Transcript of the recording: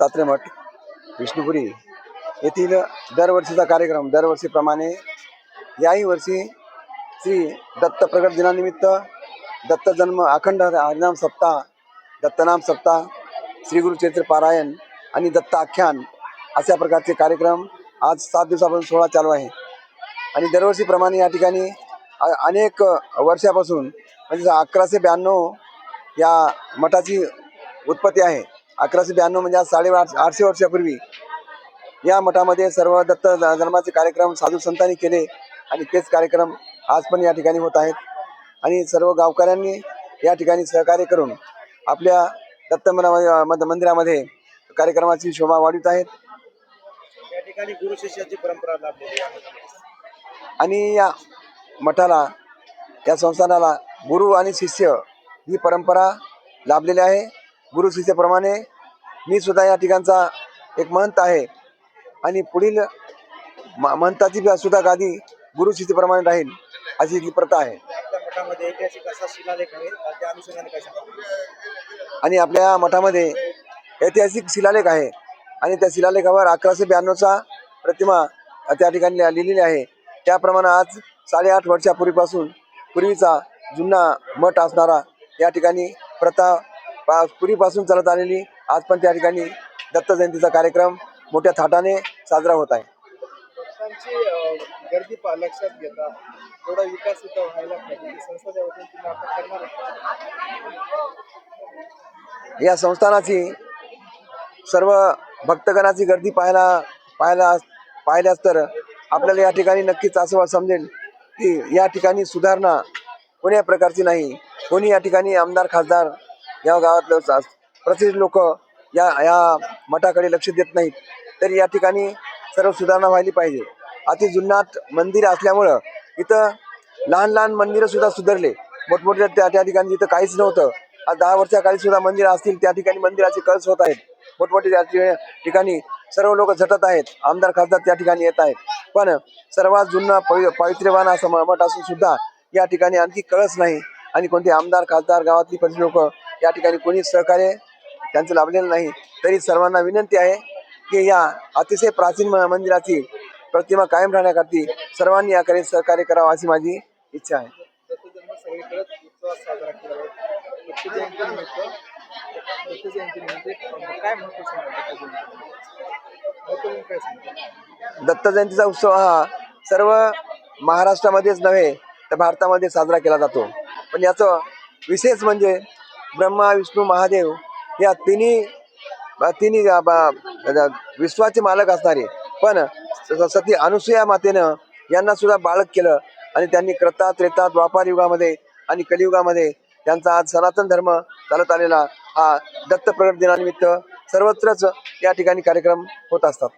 तात्रेमठ मठ विष्णुपुरी येथील दरवर्षीचा कार्यक्रम दरवर्षीप्रमाणे याही वर्षी श्री दत्त प्रगट दिनानिमित्त दत्त जन्म अखंड हरिनाम सप्ताह दत्तनाम सप्ताह श्री गुरु पारायण आणि दत्त आख्यान अशा प्रकारचे कार्यक्रम आज सात दिवसापासून सोहळा चालू आहे. आणि दरवर्षीप्रमाणे या ठिकाणी अनेक वर्षापासून म्हणजे अकराशे ब्याण्णव या मठाची उत्पत्ती आहे. अकराशे ब्याण्णव म्हणजे आज साडे आठ आठशे वर्षापूर्वी या मठामध्ये सर्व दत्त जन्माचे कार्यक्रम साधू संतांनी केले आणि तेच कार्यक्रम आज पण या ठिकाणी होत आहेत. आणि सर्व गावकऱ्यांनी या ठिकाणी सहकार्य करून आपल्या दत्त मंदिरामध्ये कार्यक्रमाची शोभा वाढवित आहेत. या ठिकाणी गुरु शिष्याची परंपरा लाभलेली आहे. आणि या मठाला या संस्थानाला गुरु आणि शिष्य ही परंपरा लाभलेली आहे. गुरु शिष्याप्रमाणे मी सुद्धा या ठिकाणचा एक महंत आहे. आणि पुढील महंताची सुद्धा गादी गुरु शिष्यप्रमाणे राहील अशी ही प्रथा आहे. आणि आपल्या मठामध्ये ऐतिहासिक शिलालेख आहे. आणि त्या शिलालेखावर अकराशे ब्याण्णवचा प्रतिमा त्या ठिकाणी लिहिलेली आहे. त्याप्रमाणे आज साडेआठ वर्षापूर्वीपासून पूर्वीचा जुना मठ असणारा या ठिकाणी प्रथा पा- पूर्वीपासून चालत आलेली. आज पण त्या ठिकाणी दत्त जयंतीचा कार्यक्रम मोठ्या थाटाने साजरा होत आहे. भक्तांची अ, गर्दी पा- लक्षात घेता थोडा विकास इथं व्हायला पाहिजे. संस्थेच्या वतीने तुम्ही आता करणार आहे. या संस्थानाची सर्व भक्तगणाची गर्दी पाहायला पाहायला पाहिल्यास तर आपल्याला या ठिकाणी नक्कीच असं समजेल की या ठिकाणी सुधारणा कोण्या प्रकारची नाही. कोणी या ठिकाणी आमदार खासदार या गावातलं स- प्रसिद्ध लोक या या मठाकडे लक्ष देत नाहीत. तर या ठिकाणी सर्व सुधारणा व्हायली पाहिजे. अति जुन्नाट मंदिर असल्यामुळं इथं लहान लहान मंदिरं सुद्धा सुधारले. मोठमोठ्या त्या त्या ठिकाणी जिथं काहीच नव्हतं. आज दहा वर्षाकाळी सुद्धा मंदिर असतील त्या ठिकाणी मंदिराचे कळस होत आहेत. मोठमोठे त्या ठिकाणी सर्व लोक झटत आहेत. आमदार खासदार त्या ठिकाणी येत आहेत. पण सर्वात जुना पवि पवित्र्यवान असं मठ असून सुद्धा या ठिकाणी आणखी कळस नाही. आणि कोणते आमदार खासदार गावातली पण लोक या ठिकाणी कोणी सहकार्य त्यांचं लाभलेलं नाही. तरी सर्वांना विनंती आहे की या अतिशय प्राचीन मंदिराची प्रतिमा कायम राहण्याकरती सर्वांनी याकडे सहकार्य करावं अशी माझी इच्छा आहे. दत्त जयंतीचा उत्सव हा सर्व महाराष्ट्रामध्येच नव्हे तर भारतामध्ये साजरा केला जातो. पण याचं विशेष म्हणजे ब्रह्मा विष्णू महादेव या तिन्ही तिन्ही विश्वाचे मालक असणारे. पण स- सती अनुसूया मातेनं यांना सुद्धा बाळक केलं आणि त्यांनी क्रता त्रेता द्वापार युगामध्ये आणि कलियुगामध्ये त्यांचा आज सनातन धर्म चालत आलेला हा दत्त प्रगट दिनानिमित्त सर्वत्रच या ठिकाणी कार्यक्रम होत असतात.